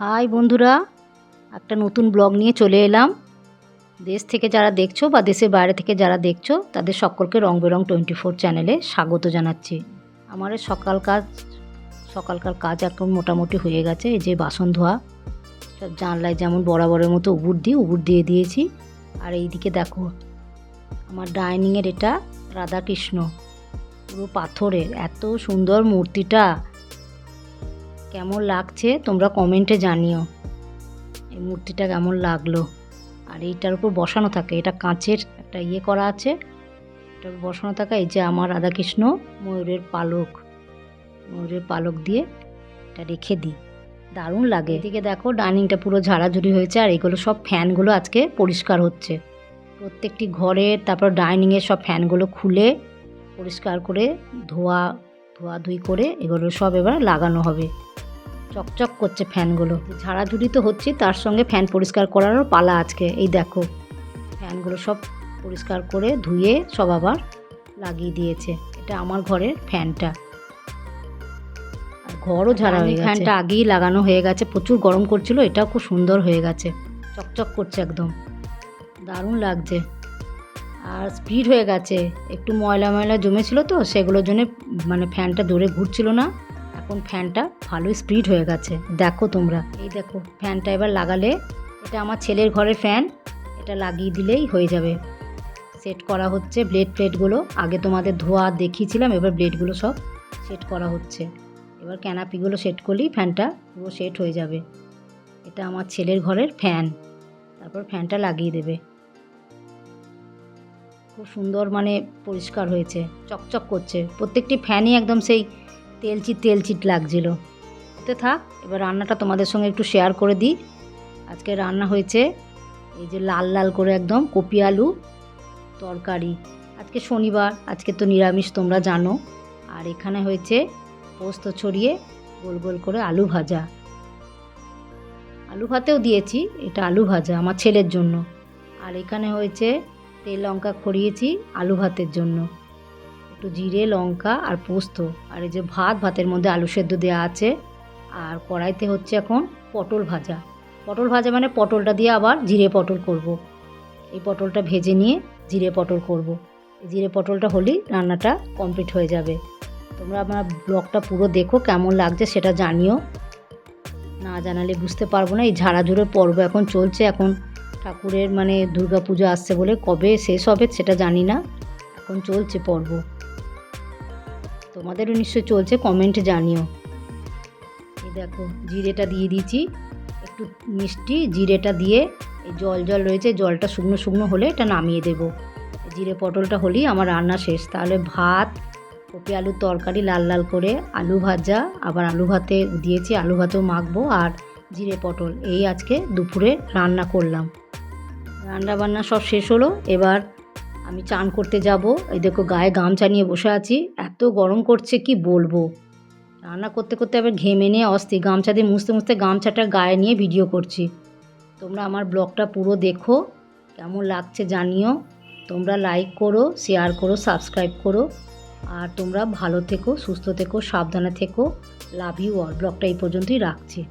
High বন্ধুরা, একটা নতুন ব্লগ নিয়ে চলে এলাম। দেশ থেকে যারা দেখছ বা দেশের বাইরে থেকে যারা দেখছ, তাদের সকলকে রং বেরং টোয়েন্টি ফোর চ্যানেলে স্বাগত জানাচ্ছি। আমার সকাল কাজ, সকালকার কাজ এখন মোটামুটি হয়ে গেছে, এই যে বাসন ধোয়া, সব জানলায় যেমন বরাবরের মতো উবুর দিই উবুর দিয়ে দিয়েছি। আর এইদিকে দেখো, আমার ডাইনিংয়ের এটা রাধাকৃষ্ণ, পুরো পাথরের, এত সুন্দর মূর্তিটা। কেমন লাগছে, তোমরা কমেন্টে জানিও। এই মূর্তিটা কেমন লাগল? আর এইটার উপর বসানো থাকে, এটা কাঁচের একটা ইয়ে করা আছে। এটার বসানো থাকে, এই যে আমার রাধাকৃষ্ণ ময়ূরের পালক। ময়ূরের পালক দিয়ে এটা রেখে দিই। দারুণ লাগে। এদিকে দেখো, ডাইনিংটা পুরো ঝাড়াঝুড়ি হয়েছে, আর এগুলো সব ফ্যানগুলো আজকে পরিষ্কার হচ্ছে। প্রত্যেকটি ঘরের তারপর ডাইনিংয়ের সব ফ্যানগুলো খুলে পরিষ্কার করে ধোয়া ধোয়াধুয়ি করে এগুলো সব এবার লাগানো হবে। চকচক করছে ফ্যানগুলো। ঝাড়াঝুড়ি তো হচ্ছে তার সঙ্গে ফ্যান পরিষ্কার করারও পালা আজকে এই দেখো। ফ্যানগুলো সব পরিষ্কার করে ধুয়ে সব আবার লাগিয়ে দিয়েছে। এটা আমার ঘরের ফ্যানটা। ঘরও ঝাড়া হয়ে গেছে। ফ্যানটা আগেই লাগানো হয়ে গেছে প্রচুর গরম করছিল এটাও খুব সুন্দর হয়ে গেছে। চকচক করছে একদম। দারুণ লাগছে। আর স্পিড হয়ে গেছে। একটু ময়লা ময়লা জমেছিল তো সেগুলোর জন্য মানে ফ্যানটা জোরে ঘুরছিল না। এখন ফ্যানটা ভালোই স্পিড হয়ে গেছে। দেখো তোমরা। এই দেখো, ফ্যানটা এবার লাগালে এটা আমার ছেলের ঘরের ফ্যান, এটা লাগিয়ে দিলেই হয়ে যাবে। সেট করা হচ্ছে ব্লেড প্লেটগুলো আগে তোমাদের ধোয়া দেখিয়েছিলাম, এবার ব্লেডগুলো সব সেট করা হচ্ছে। এবার ক্যানাপিগুলো সেট করলেই ফ্যানটা পুরো সেট হয়ে যাবে। এটা আমার ছেলের ঘরের ফ্যান। তারপর ফ্যানটা লাগিয়ে দেবে। খুব সুন্দর মানে পরিষ্কার হয়েছে, চকচক করছে। প্রত্যেকটি ফ্যানই একদম সেই তেলচিট তেলচিট লাগছিল। ওতে থাক, এবার রান্নাটা তোমাদের সঙ্গে একটু শেয়ার করে দিই। আজকে রান্না হয়েছে এই যে লাল লাল করে একদম কপি আলু তরকারি। আজকে শনিবার, আজকে তো নিরামিষ, তোমরা জানো। আর এখানে হয়েছে পোস্ত ছড়িয়ে গোল গোল করে আলু ভাজা। আলু ভাতেও দিয়েছি, এটা আলু ভাজা আমার ছেলের জন্য। আর এখানে হয়েছে তেল লঙ্কা খড়িয়েছি আলু ভাতের জন্য। একটু জিরে, লঙ্কা আর পোস্ত। আর এই যে ভাত, ভাতের মধ্যে আলু সেদ্ধ দেওয়া আছে। আর কড়াইতে হচ্ছে এখন পটল ভাজা। পটল ভাজা মানে পটলটা দিয়ে আবার জিরে পটল করব। এই পটলটা ভেজে নিয়ে জিরে পটল করব। জিরে পটলটা হলেই রান্নাটা কমপ্লিট হয়ে যাবে। তোমরা আমার ব্লগটা পুরো দেখো, কেমন লাগছে সেটা জানিও। না জানালে বুঝতে পারব না, এই ঝাড়াঝুড়োর পর্ব এখন চলছে। এখন ঠাকুরের মানে দুর্গা পুজো আসছে বলে কবে শেষ হবে সেটা জানি না। এখন চলছে পর্ব। তোমাদেরও নিশ্চয়ই চলছে কমেন্ট জানিও। এই দেখো, জিরেটা দিয়ে দিয়েছি। একটু মিষ্টি, জিরেটা দিয়ে এই জল জল রয়েছে, জলটা শুকনো শুকনো হলে এটা নামিয়ে দেব। জিরে পটলটা হলেই আমার রান্না শেষ। তাহলে ভাত, কপি আলুর তরকারি লাল লাল করে আলু ভাজা, আবার আলু ভাতে দিয়েছি, আলু ভাতেও মাখবো আর জিরে পটল। এই আজকে দুপুরে রান্না করলাম। রান্না বান্না সব শেষ হলো। এবার আমি চান করতে যাব। এই দেখো গায়ে গামছা নিয়ে বসে আছি। এত গরম করছে, কি বলব? রান্না করতে করতে আবার ঘেমে নিয়ে অস্থি গামছা দিয়ে মুছতে মুছতে গামছাটা গায়ে নিয়ে ভিডিও করছি। তোমরা আমার ব্লগটা পুরো দেখো। কেমন লাগছে জানিও। তোমরা লাইক করো, শেয়ার করো, সাবস্ক্রাইব করো। আর তোমরা ভালো থেকো, সুস্থ থেকো, সাবধানে থেকো। Love you all. ব্লগটা এই পর্যন্তই রাখছি।